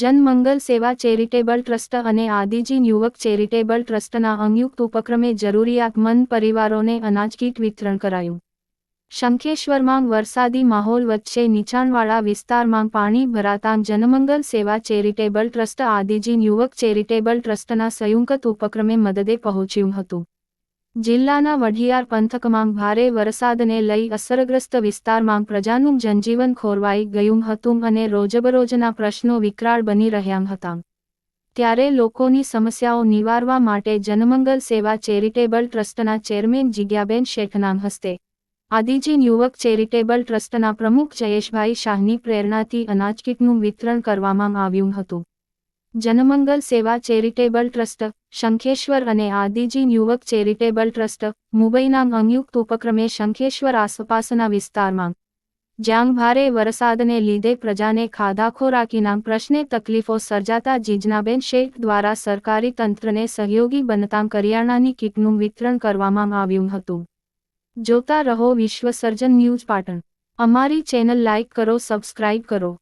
જનમંગલ સેવા charitable trust અને આદિજીન યુવક ચેરિટેબલ ટ્રસ્ટના સંયુક્ત ઉપક્રમે જરૂરિયાતમંદ પરિવારોને અનાજ કીટ વિતરણ કરાયું. શંખેશ્વરમાં વરસાદી માહોલ વચ્ચે નીચાણવાળા વિસ્તારમાં પાણી ભરાતાં જનમંગલ સેવા ચેરિટેબલ ટ્રસ્ટ આદિજીન યુવક ચેરિટેબલ ટ્રસ્ટના સંયુક્ત ઉપક્રમે મદદે પહોંચ્યું હતું. જિલ્લાના વઢિયાર પંથકમાં ભારે વરસાદને લઈ અસરગ્રસ્ત વિસ્તારમાં પ્રજાનું જનજીવન ખોરવાઈ ગયું હતું અને રોજબરોજના પ્રશ્નો વિકરાળ બની રહ્યા હતા. ત્યારે લોકોની સમસ્યાઓ નિવારવા માટે જનમંગલ સેવા ચેરિટેબલ ટ્રસ્ટના ચેરમેન જિજ્ઞાબેન શેઠના હસ્તે આદિજીન યુવક ચેરિટેબલ ટ્રસ્ટના પ્રમુખ જયેશભાઈ શાહની પ્રેરણાથી અનાજ કીટનું વિતરણ કરવામાં આવ્યું હતું. જનમંગલ સેવા ચેરિટેબલ ટ્રસ્ટ, શંખેશ્વર અને આદિજીન યુવક ચેરિટેબલ ટ્રસ્ટ, મુંબઈના સંયુક્ત ઉપક્રમે શંખેશ્વર આસપાસના વિસ્તારમાં. જ્યાં ભારે વરસાદને લીધે પ્રજાને ખાધા ખોરાકીના પ્રશ્ને તકલીફો સર્જાતા જીજનાબેન શેઠ દ્વારા સરકારી તંત્રને સહયોગી બનતા કરિયાણાની કીટનું વિતરણ કરવામાં આવ્યું હતું. જોતા રહો વિશ્વ સર્જન ન્યૂઝ પાટણ. અમારી ચેનલ લાઇક કરો, સબસ્ક્રાઇબ કરો.